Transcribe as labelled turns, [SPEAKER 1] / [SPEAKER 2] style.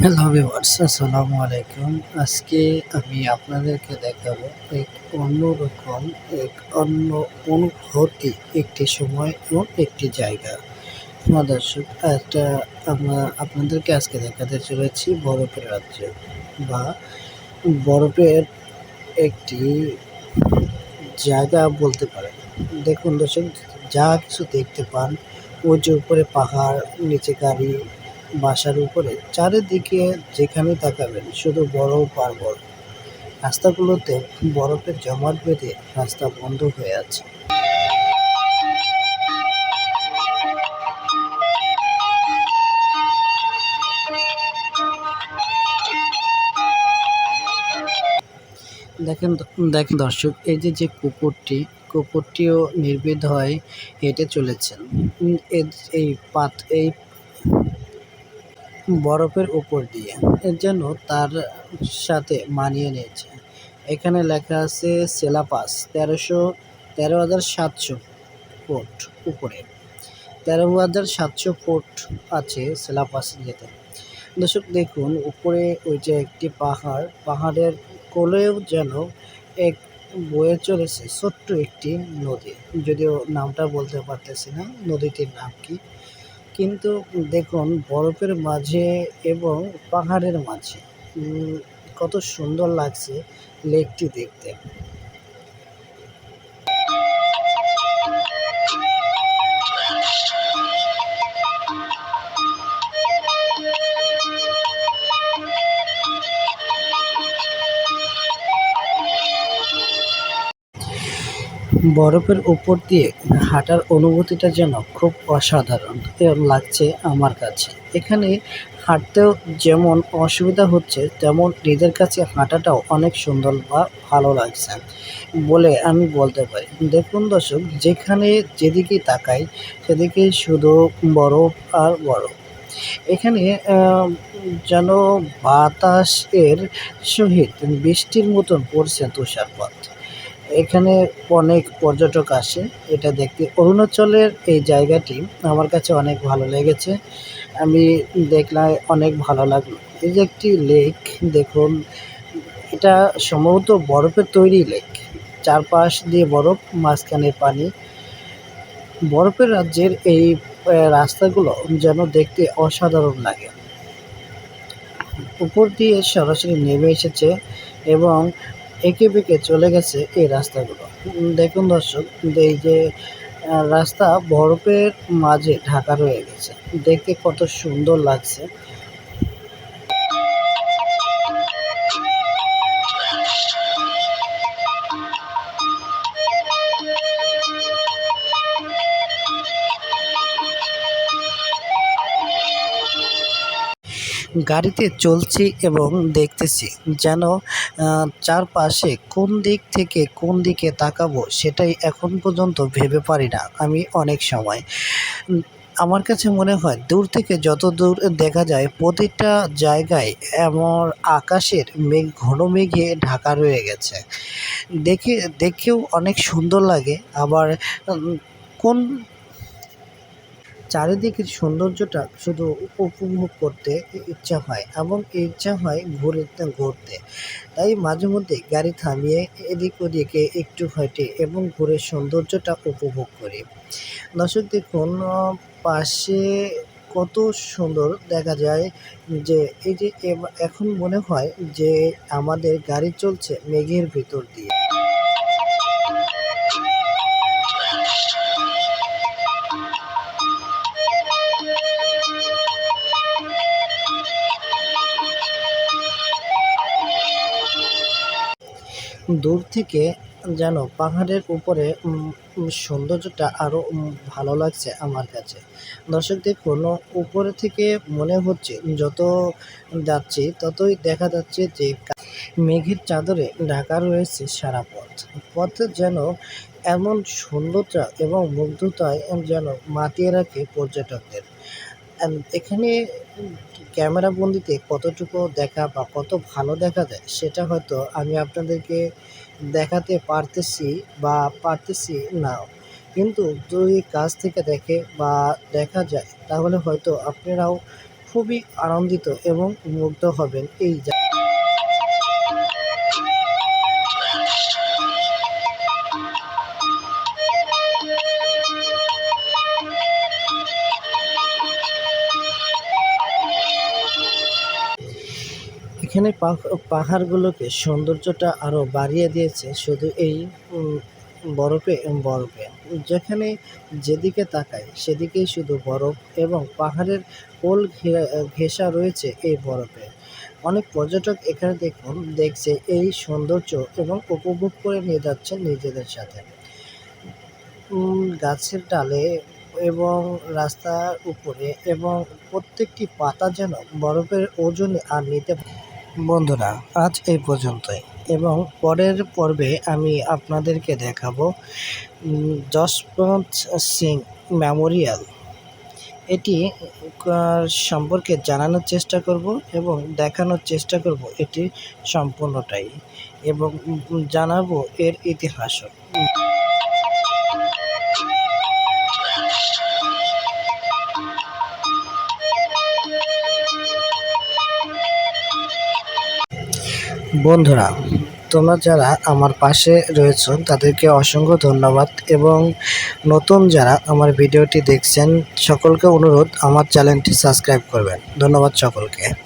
[SPEAKER 1] Hello viewers আসসালামু আলাইকুম আজকে আমি আপনাদেরকে দেখাবো এক অন্যরকম এক অন্য অনুভূতি, একটি সময় এবং একটি জায়গা। দর্শক, একটা আমরা আপনাদেরকে আজকে দেখাতে চলেছি বরফের রাজ্য বা বরফের একটি জায়গা বলতে পারেন। দেখুন দর্শক, যা কিছু দেখতে পান, ওই যে উপরে পাহাড়, নিচে গাড়ি বাসার উপরে, চারিদিকে যেখানে তাকাবেন, শুধু বরফ আর বরফ। রাস্তাগুলোতে বরফের জমাট বেঁধে রাস্তা বন্ধ হয়ে আছে। দেখেন দেখেন দর্শক, এই যে যে কুকুরটি, কুকুরটিও নির্বিধয় হেঁটে চলেছেন। এই পাত এই বরফের উপর দিয়ে জন্য তার সাথে মানিয়ে নিয়েছে। এখানে লেখা আছে, সেলাপাস, তেরোশো, তেরো হাজার সাতশো ফুট উপরে। তেরো হাজার সাতশো ফুট আছে সেলাপাস যেতে। দর্শক, দেখুন, উপরে ওই যে একটি পাহাড়, পাহাড়ের কোলেও যেন এক বয়ে চলেছে ছোট্ট একটি নদী। যদিও নামটা বলতে পারতেছি না, নদীটির নাম কি। কিন্তু দেখুন বরফের মাঝে এবং পাহাড়ের মাঝে কত সুন্দর লাগছে লেকটি দেখতে। বরফের উপর দিয়ে হাঁটার অনুভূতিটা যেন খুব অসাধারণ লাগছে আমার কাছে। এখানে হাঁটতেও যেমন অসুবিধা হচ্ছে, তেমন নিজের কাছে হাঁটাটাও অনেক সুন্দর বা ভালো লাগছে বলে আমি বলতে পারি। দেখুন দর্শক, যেখানে যেদিকে তাকাই, সেদিকে শুধু বরফ আর বরফ। এখানে যেন বাতাসের সহিত বৃষ্টির মতন পড়ছে তুষারপাত। এখানে অনেক পর্যটক আসে, এটা দেখতে। অরুণাচলের এই জায়গাটি আমার কাছে অনেক ভালো লেগেছে। আমি দেখলাম অনেক ভালো লাগল। এই যে একটি লেক, দেখুন, এটা সম্ভবত বরফের তৈরি লেক। চারপাশ দিয়ে বরফ, মাঝখানে পানি। বরফের রাজ্যের এই রাস্তাগুলো যেন দেখতে অসাধারণ লাগে। উপর দিয়ে সরাসরি নেমে এসেছে এবং এঁকে বেঁকে চলে গেছে এই রাস্তাগুলো। দেখুন দর্শক, এই যে রাস্তা বরফের মাঝে ঢাকা রয়ে গেছে। দেখতে কত সুন্দর লাগছে। গাড়িতে চলছি এবং দেখতেছি যেন চারপাশে কোন দিক থেকে কোন দিকে তাকাবো সেটাই এখন পর্যন্ত ভেবে পারি না আমি অনেক সময়। আমার কাছে মনে হয় দূর থেকে যত দূর দেখা যায় প্রতিটা জায়গায় এমন আকাশের মেঘ, ঘন মেঘে ঢাকা রয়ে গেছে। দেখে, দেখেও অনেক সুন্দর লাগে, আবার কোন চারিদিকের সৌন্দর্যটা শুধু উপভোগ করতে ইচ্ছা হয় এবং ইচ্ছা হয় ঘুরতে ঘুরতে। তাই মাঝে মধ্যে গাড়ি থামিয়ে এদিক ওদিকে একটু হেঁটে এবং ঘুরে সৌন্দর্যটা উপভোগ করি। দর্শক দেখুন পাশে কত সুন্দর দেখা যায় যে এই যে এখন মনে হয় যে আমাদের গাড়ি চলছে মেঘের ভিতর দিয়ে। দূর থেকে যেন পাহাড়ের উপরে সৌন্দর্যটা আরও ভালো লাগছে আমার কাছে। দর্শক, দেখুন, উপরে থেকে মনে হচ্ছে যত যাচ্ছি, ততই দেখা যাচ্ছে যে মেঘের চাদরে ঢাকা রয়েছে সারা পথ। পথ যেন এমন সৌন্দর্য এবং মুগ্ধতায় যেন মাতিয়ে রাখে পর্যটকদের। এখানে ক্যামেরা বন্দিতে কতটুকু দেখা বা কত ভালো দেখা যায়, সেটা হয়তো আমি আপনাদেরকে দেখাতে পারতেছি বা পারতেছি না কিন্তু যদি কাজ থেকে দেখে বা দেখা যায়, তাহলে হয়তো আপনারাও খুবই আনন্দিত এবং মুগ্ধ হবেন এই এখানে পাহ- পাহাড়গুলোকে সৌন্দর্যটা আরও বাড়িয়ে দিয়েছে শুধু এই বরফে বরফে। যেখানে যেদিকে তাকায় সেদিকেই শুধু বরফ এবং পাহাড়ের কোল ঘেঁষা রয়েছে এই বরফে। অনেক পর্যটক এখানে দেখুন, দেখছে এই সৌন্দর্য এবং উপভোগ করে নিয়ে যাচ্ছেন নিজেদের সাথে। গাছের ডালে এবং রাস্তার উপরে এবং প্রত্যেকটি পাতা যেন বরফের ওজনে আর নিতে বন্ধুরা আজ এই পর্যন্তই এবং পরের পর্বে আমি আপনাদেরকে দেখাবো উম, যশবন্ত সিং মেমোরিয়াল। এটি সম্পর্কে জানানোর চেষ্টা করব এবং দেখানোর চেষ্টা করব এটি সম্পূর্ণটাই এবং জানাব এর ইতিহাসও বন্ধুরা, তোমরা যারা আমার পাশে রয়েছ, তাদেরকে অসংখ্য ধন্যবাদ এবং নতুন যারা আমার ভিডিওটি দেখছেন, সকলকে অনুরোধ আমার চ্যানেলটি সাবস্ক্রাইব করবেন। ধন্যবাদ সকলকে।